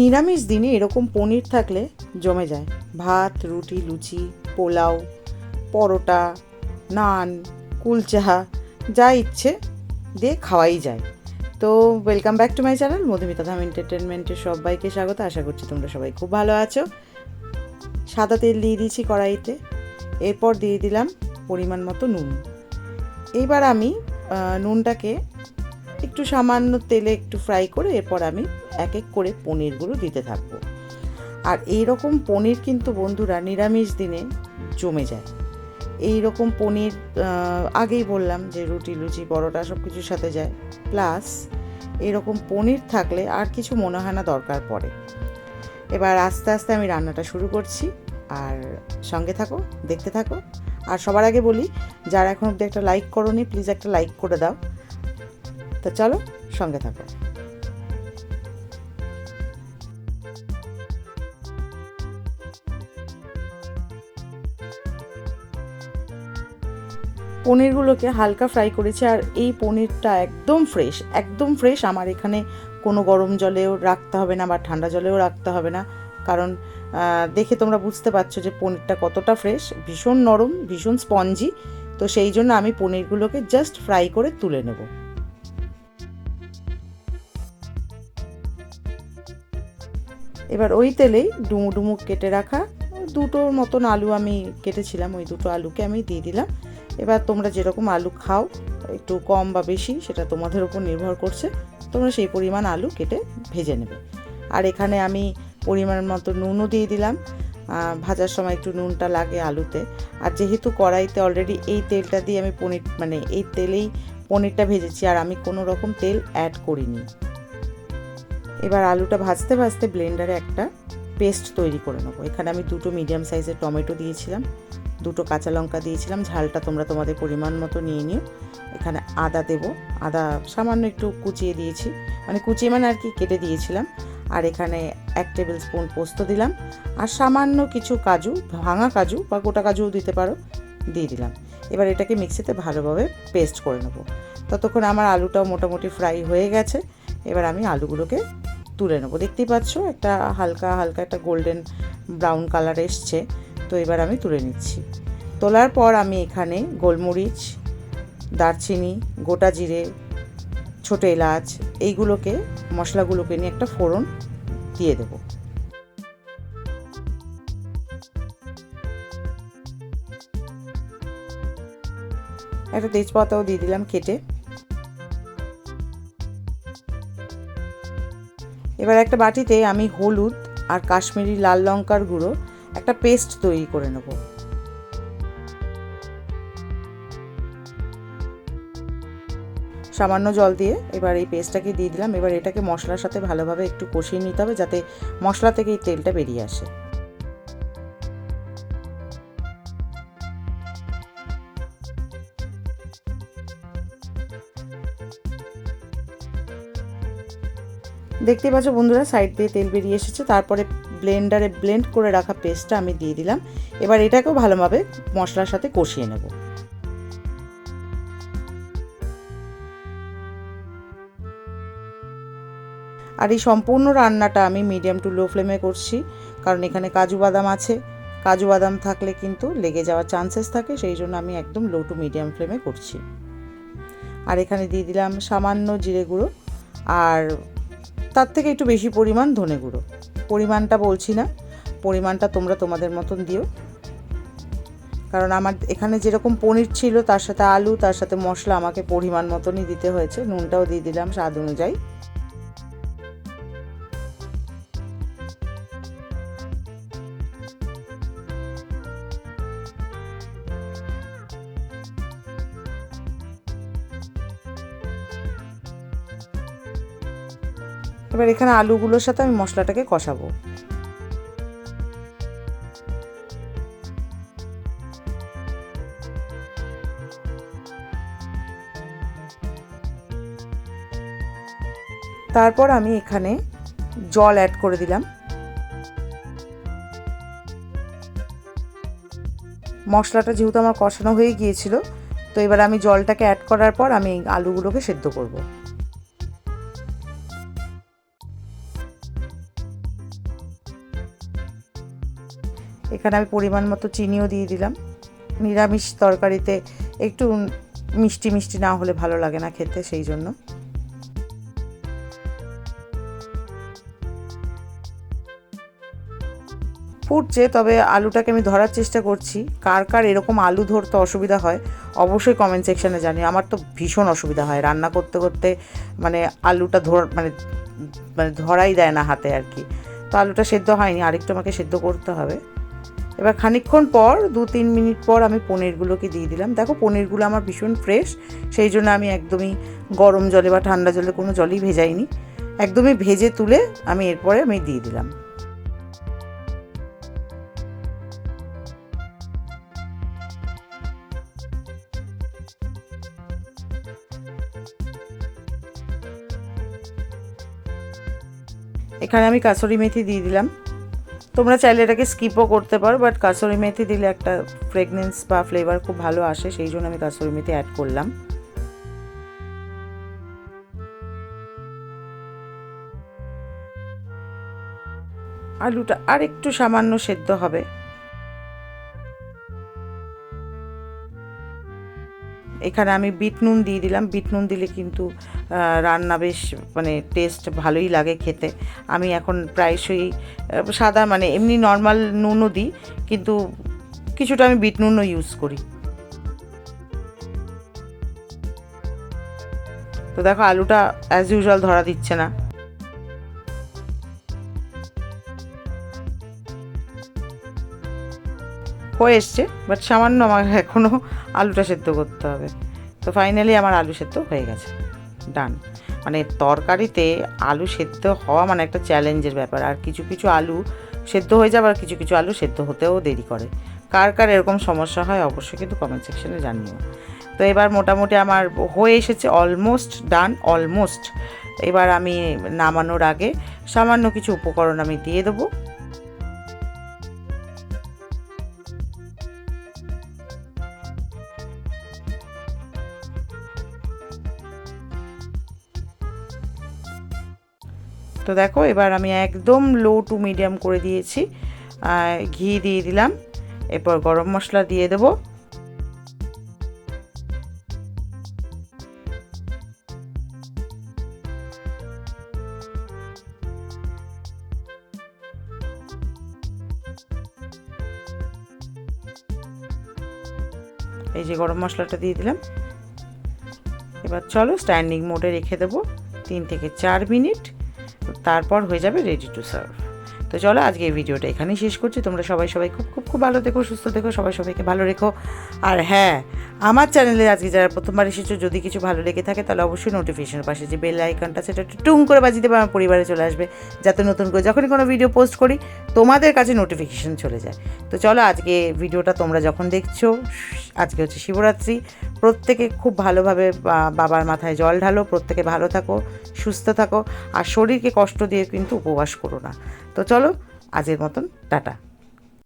নিরামিষ দিনে এরকম পনির থাকলে জমে যায়। ভাত, রুটি, লুচি, পোলাও, পরোটা, নান কুলচাহা যা ইচ্ছে দিয়ে খাওয়াই যায়। তো welcome back to my channel Madhumita Dham এন্টারটেনমেন্টের সবাইকে স্বাগত। আশা করছি তোমরা সবাই খুব ভালো আছো। সাদা তেল দিয়ে দিয়েছি কড়াইতে, এরপর দিয়ে দিলাম পরিমাণ মতো নুন। এইবার আমি নুনটাকে একটু সামান্য তেলে একটু ফ্রাই করে এরপর আমি এক এক করে পনিরগুলো দিতে থাকব। আর এই রকম পনির কিন্তু বন্ধুরা নিরামিষ দিনে জমে যায়। এই রকম পনির আগেই বললাম যে রুটি, লুচি, পরোটা সব কিছুর সাথে যায়। প্লাস এরকম পনির থাকলে আর কিছু মনে হয় না দরকার পড়ে। এবার আস্তে আস্তে আমি রান্নাটা শুরু করছি। আর সঙ্গে থাকো, দেখতে থাকো। আর সবার আগে বলি, যারা এখন অব্দি একটা লাইক করোনি প্লিজ একটা লাইক করে দাও। তো চলো, সঙ্গে থাকো। পনিরগুলোকে হালকা ফ্রাই করেছি আর এই পনিরটা একদম ফ্রেশ একদম ফ্রেশ। আমার এখানে কোনো গরম জলেও রাখতে হবে না বা ঠান্ডা জলেও রাখতে হবে না। কারণ দেখে তোমরা বুঝতে পারছ যে পনিরটা কতটা ফ্রেশ। ভীষণ নরম, ভীষণ স্পঞ্জি। তো সেই জন্য আমি পনিরগুলোকে জাস্ট ফ্রাই করে তুলে নেব। এবার ওই তেলেই ডুমু ডুমু কেটে রাখা, দুটোর মতন আলু আমি কেটেছিলাম, ওই দুটো আলুকে আমি দিয়ে দিলাম। এবার তোমরা যেরকম আলু খাও, একটু কম বা বেশি, সেটা তোমাদের উপর নির্ভর করছে, তোমরা সেই পরিমাণ আলু কেটে ভেজে নেবে। আর এখানে আমি পরিমাণ মতো নুনও দিয়ে দিলাম। ভাজার সময় একটু নুনটা লাগে আলুতে। আর যেহেতু কড়াইতে অলরেডি এই তেলটা দিয়ে আমি পনির মানে এই তেলেই পনিরটা ভেজেছি, আর আমি কোনো রকম তেল অ্যাড করিনি। এবার আলুটা ভাজতে ভাজতে ব্লেন্ডারে একটা পেস্ট তৈরি করে নেব। এখানে আমি দুটো মিডিয়াম সাইজের টমেটো দিয়েছিলাম। দুটো কাঁচা লঙ্কা দিয়েছিলাম, ঝালটা তোমরা তোমাদের পরিমাণ মতো নিয়ে নিও। এখানে আদা দেব। আদা সামান্য একটু কুচিয়ে দিয়েছি। মানে কুচিয়ে মানে আর কি কেটে দিয়েছিলাম। আর এখানে এক টেবিল স্পুন পোস্ত দিলাম। আর সামান্য কিছু কাজু, ভাঙা কাজু বা গোটা কাজুও দিতে পারো, দিয়ে দিলাম। এবার এটাকে মিক্সিতে ভালোভাবে পেস্ট করে নেব। ততক্ষণ আমার আলুটাও মোটামুটি ফ্রাই হয়ে গেছে। এবার আমি আলুগুলোকে তুলে নেব। দেখতেই পাচ্ছ একটা হালকা হালকা একটা গোল্ডেন ব্রাউন কালার এসছে। তো এবার আমি তুলে নিচ্ছি। তোলার পর আমি এখানে গোলমরিচ, দারচিনি, গোটা জিরে, ছোটো এলাচ এইগুলোকে, মশলাগুলোকে নিয়ে একটা ফোড়ন দিয়ে দেবো। একটা তেজপাতাও দিয়ে দিলাম কেটে। এবার একটা বাটিতে আমি হলুদ আর কাশ্মীরি লাল লঙ্কার গুঁড়ো একটা পেস্ট তৈরি করে নেব। সামান্য জল দিয়ে এবার এই পেস্টটাকে দিয়ে দিলাম। এবার এটাকে মশলার সাথে ভালোভাবে একটু কষিয়ে নিতে হবে যাতে মশলা থেকে এই তেলটা বেরিয়ে আসে। দেখতে পাচ্ছ বন্ধুরা, সাইড দিয়ে তেল বেরিয়ে এসেছে। তারপরে ব্লেন্ডারে ব্লেন্ড করে রাখা পেস্টটা আমি দিয়ে দিলাম। এবার এটাকেও ভালোভাবে মশলার সাথে কষিয়ে নেব। আর এই সম্পূর্ণ রান্নাটা আমি মিডিয়াম টু লো ফ্লেমে করছি, কারণ এখানে কাজু বাদাম আছে। কাজু বাদাম থাকলে কিন্তু লেগে যাওয়ার চান্সেস থাকে, সেই জন্য আমি একদম লো টু মিডিয়াম ফ্লেমে করছি। আর এখানে দিয়ে দিলাম সামান্য জিরে গুঁড়ো, আর তার থেকে একটু বেশি পরিমাণ ধনে গুঁড়ো। পরিমাণটা বলছি না, পরিমাণটা তোমরা তোমাদের মতন দিও। কারণ আমার এখানে যেরকম পনির ছিল, তার সাথে আলু, তার সাথে মশলা আমাকে পরিমাণ মতনই দিতে হয়েছে, নুনটাও দিয়ে দিলাম স্বাদ অনুযায়ী। এবার এখানে আলুগুলোর সাথে আমি মশলাটাকে কষাবো। তারপর আমি এখানে জল অ্যাড করে দিলাম। মশলাটা যেহেতু আমার কষানো হয়ে গিয়েছিল, তো এবার আমি জলটাকে অ্যাড করার পর আমি আলুগুলোকে সেদ্ধ করব। এখানে আমি পরিমাণ মতো চিনিও দিয়ে দিলাম। নিরামিষ তরকারিতে একটু মিষ্টি মিষ্টি না হলে ভালো লাগে না খেতে, সেই জন্য। ফুটছে, তবে আলুটাকে আমি ধরার চেষ্টা করছি। কার কার এরকম আলু ধরতে অসুবিধা হয়, অবশ্যই কমেন্ট সেকশানে জানি আমার তো ভীষণ অসুবিধা হয়, রান্না করতে করতে মানে আলুটা ধর মানে মানে ধরাই দেয় না হাতে আর কি। তো আলুটা সেদ্ধ হয়নি, আরেকটু আমাকে সেদ্ধ করতে হবে। এবার খানিকক্ষণ পর, দু, তিন মিনিট পর আমি পনিরগুলোকে দিয়ে দিলাম। দেখো, পনিরগুলো আমার ভীষণ ফ্রেশ, সেই জন্য আমি একদমই গরম জলে বা ঠান্ডা জলে কোনো জলই ভেজাইনি। একদমই ভেজে তুলে আমি এরপরে আমি দিয়ে দিলাম। এখানে আমি কাসুরি মেথি দিয়ে দিলাম। তোমরা চাইলে এটাকে স্কিপও করতে পারো বাট কাসুরি মেথি দিলে একটা ফ্রেগনেন্স বা ফ্লেভার খুব ভালো আসে, সেই জন্য আমি কাসুরি মেথি অ্যাড করলাম। আলুটা আর একটু সামান্য সেদ্ধ হবে। এখানে আমি বিট নুন দিয়ে দিলাম। বিট নুন দিলে কিন্তু রান্না বেশ মানে টেস্ট ভালোই লাগে খেতে। আমি এখন প্রায়শই সাদা মানে এমনি নর্মাল নুনও দিই, কিন্তু কিছুটা আমি বিট নুনও ইউজ করি। তো দেখো, আলুটা অ্যাজ ইউজুয়াল ধরা দিচ্ছে না। হয়ে এসছে বাট সামান্য আমার এখনও আলুটা সেদ্ধ করতে হবে। তো ফাইনালি আমার আলু সেদ্ধ হয়ে গেছে ডান মানে তরকারিতে আলু সেদ্ধ হওয়া মানে একটা চ্যালেঞ্জের ব্যাপার। আর কিছু কিছু আলু সেদ্ধ হয়ে যাবে, আর কিছু কিছু আলু সেদ্ধ হতেও দেরি করে। কার কার এরকম সমস্যা হয় অবশ্যই কিন্তু কমেন্ট সেকশনে জানিও। তো এবার মোটামুটি আমার হয়ে এসেছে অলমোস্ট ডান অলমোস্ট এবার আমি নামানোর আগে সামান্য কিছু উপকরণ আমি দিয়ে দেবো। দেখো, এবার আমি একদম লো টু মিডিয়াম করে দিয়েছি। ঘি দিয়ে দিলাম। এরপর গরম মশলা দিয়ে দেবো। এই যে গরম মশলাটা দিয়ে দিলাম। এবার চলো স্ট্যান্ডিং মোডে রেখে দেবো। তিন থেকে চার মিনিট। তারপর হয়ে যাবে রেডি টু সার্ভ তো চলো আজকে এই ভিডিওটা এখানেই শেষ করছি। তোমরা সবাই সবাই খুব খুব খুব ভালো দেখো সুস্থ দেখো সবাই সবাইকে ভালো রেখো। আর হ্যাঁ আমার চ্যানেলে আজকে যারা প্রথমবার এসেছ, যদি কিছু ভালো লেগে থাকে, তাহলে অবশ্যই নোটিফিকেশনের পাশে যে বেল আইকনটা সেটা একটু টুং করে বাজিয়ে দেবে, আমার পরিবারে চলে আসবে। যাতে নতুন করে যখনই কোনো ভিডিও পোস্ট করি, তোমাদের কাছে নোটিফিকেশন চলে যায়। তো চলো আজকে ভিডিওটা তোমরা যখন দেখছ, আজকে হচ্ছে শিবরাত্রি। প্রত্যেকে খুব ভালোভাবে বাবার মাথায় জল ঢালো, প্রত্যেকে ভালো থাকো, সুস্থ থাকো। আর শরীরকে কষ্ট দিয়ে কিন্তু উপবাস করো না। তো চলো আজের মতন টাটা।